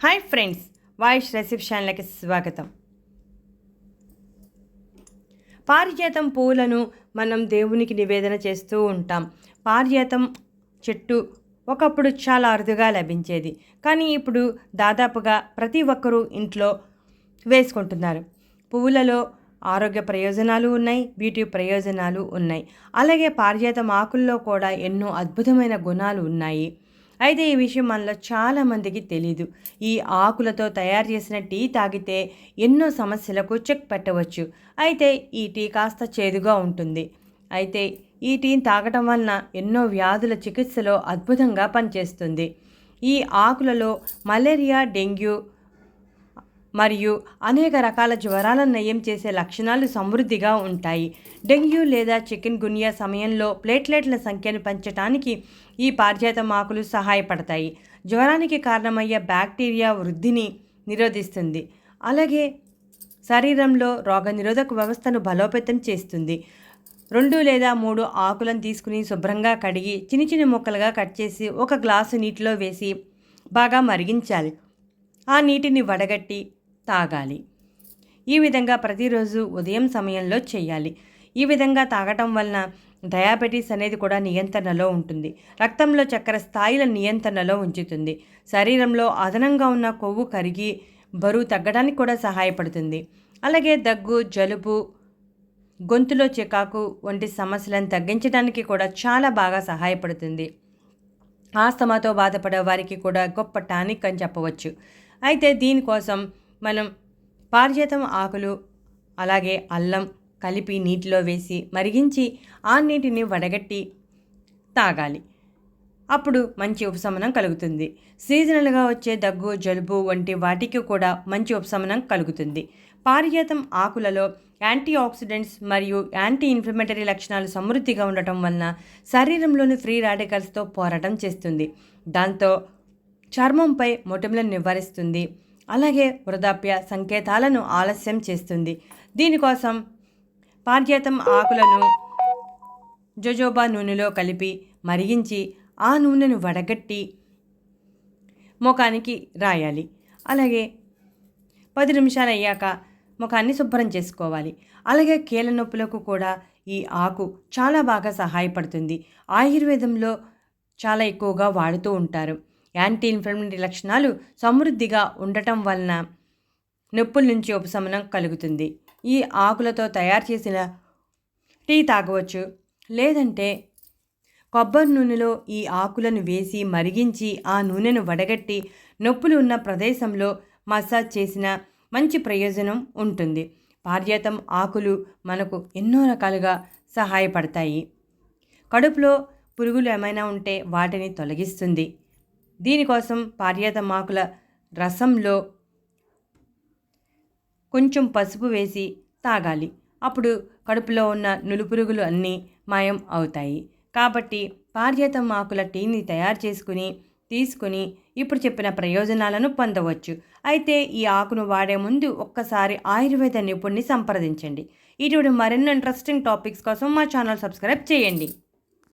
Hi friends voice రిసెప్షన్లకి స్వాగతం. పారిజాతం పూలను మనం దేవునికి నివేదన చేస్తూ ఉంటాం. పారిజాతం చెట్టు ఒకప్పుడు చాలా అరుదుగా లభించేది. కానీ ఇప్పుడు దాదాపుగా ప్రతి ఒక్కరూ ఇంట్లో వేసుకుంటున్నారు. పువ్వులలో ఆరోగ్య ప్రయోజనాలు ఉన్నాయి బ్యూటీ ప్రయోజనాలు ఉన్నాయి. అలాగే పారిజాతం ఆకుల్లో కూడా ఎన్నో అద్భుతమైన గుణాలు ఉన్నాయి. అయితే ఈ విషయం మనలో చాలామందికి తెలీదు. ఈ ఆకులతో తయారు చేసిన టీ తాగితే ఎన్నో సమస్యలకు చెక్ పెట్టవచ్చు. అయితే ఈ టీ కాస్త చేదుగా ఉంటుంది. అయితే ఈ టీని తాగటం వలన ఎన్నో వ్యాధుల చికిత్సలో అద్భుతంగా పనిచేస్తుంది. ఈ ఆకులలో మలేరియా డెంగ్యూ మరియు అనేక రకాల జ్వరాలను నయం చేసే లక్షణాలు సమృద్ధిగా ఉంటాయి. డెంగ్యూ లేదా చికెన్ గున్యా సమయంలో ప్లేట్లెట్ల సంఖ్యను పెంచడానికి ఈ పారిజాతం ఆకులు సహాయపడతాయి. జ్వరానికి కారణమయ్యే బ్యాక్టీరియా వృద్ధిని నిరోధిస్తుంది. అలాగే శరీరంలో రోగనిరోధక వ్యవస్థను బలోపేతం చేస్తుంది. రెండు లేదా మూడు ఆకులను తీసుకుని శుభ్రంగా కడిగి చిన్న చిన్న ముక్కలుగా కట్ చేసి ఒక గ్లాసు నీటిలో వేసి బాగా మరిగించాలి. ఆ నీటిని వడగట్టి తాగాలి. ఈ విధంగా ప్రతిరోజు ఉదయం సమయంలో చేయాలి. ఈ విధంగా తాగటం వలన డయాబెటీస్ అనేది కూడా నియంత్రణలో ఉంటుంది. రక్తంలో చక్కెర స్థాయిల నియంత్రణలో ఉంచుతుంది. శరీరంలో అదనంగా ఉన్న కొవ్వు కరిగి బరువు తగ్గడానికి కూడా సహాయపడుతుంది. అలాగే దగ్గు జలుబు గొంతులో చికాకు వంటి సమస్యలను తగ్గించడానికి కూడా చాలా బాగా సహాయపడుతుంది. ఆస్తమాతో బాధపడే వారికి కూడా గొప్ప టానిక్ అని చెప్పవచ్చు. అయితే దీనికోసం మనం పారిజాతం ఆకులు అలాగే అల్లం కలిపి నీటిలో వేసి మరిగించి ఆ నీటిని వడగట్టి తాగాలి. అప్పుడు మంచి ఉపశమనం కలుగుతుంది. సీజనల్గా వచ్చే దగ్గు జలుబు వంటి వాటికి కూడా మంచి ఉపశమనం కలుగుతుంది. పారిజాతం ఆకులలో యాంటీ ఆక్సిడెంట్స్ మరియు యాంటీ ఇన్ఫ్లమేటరీ లక్షణాలు సమృద్ధిగా ఉండటం వలన శరీరంలోని ఫ్రీ రాడికల్స్తో పోరాటం చేస్తుంది. దాంతో చర్మంపై మొటిమలను నివారిస్తుంది. అలాగే వృధాప్య సంకేతాలను ఆలస్యం చేస్తుంది. దీనికోసం పారిజాతం ఆకులను జోజోబా నూనెలో కలిపి మరిగించి ఆ నూనెను వడగట్టి ముఖానికి రాయాలి. అలాగే పది నిమిషాలు అయ్యాక ముఖాన్ని శుభ్రం చేసుకోవాలి. అలాగే కీళ్ళ నొప్పులకు కూడా ఈ ఆకు చాలా బాగా సహాయపడుతుంది. ఆయుర్వేదంలో చాలా ఎక్కువగా వాడుతూ ఉంటారు. యాంటీ ఇన్ఫ్లమేటరీ లక్షణాలు సమృద్ధిగా ఉండటం వలన నొప్పుల నుంచి ఉపశమనం కలుగుతుంది. ఈ ఆకులతో తయారు చేసిన టీ తాగవచ్చు. లేదంటే కొబ్బరి నూనెలో ఈ ఆకులను వేసి మరిగించి ఆ నూనెను వడగట్టి నొప్పులు ఉన్న ప్రదేశంలో మసాజ్ చేసిన మంచి ప్రయోజనం ఉంటుంది. పారిజాతం ఆకులు మనకు ఎన్నో రకాలుగా సహాయపడతాయి. కడుపులో పురుగులు ఏమైనా ఉంటే వాటిని తొలగిస్తుంది. దీనికోసం పార్యతమాకుల రసంలో కొంచెం పసుపు వేసి తాగాలి. అప్పుడు కడుపులో ఉన్న నులుపురుగులు అన్నీ మాయం అవుతాయి. కాబట్టి పారిజాతం ఆకుల టీని తయారు చేసుకుని తీసుకుని ఇప్పుడు చెప్పిన ప్రయోజనాలను పొందవచ్చు. అయితే ఈ ఆకును వాడే ముందు ఒక్కసారి ఆయుర్వేద నిపుణుని సంప్రదించండి. ఇటువంటి మరిన్ని ఇంట్రెస్టింగ్ టాపిక్స్ కోసం మా ఛానల్ సబ్స్క్రైబ్ చేయండి.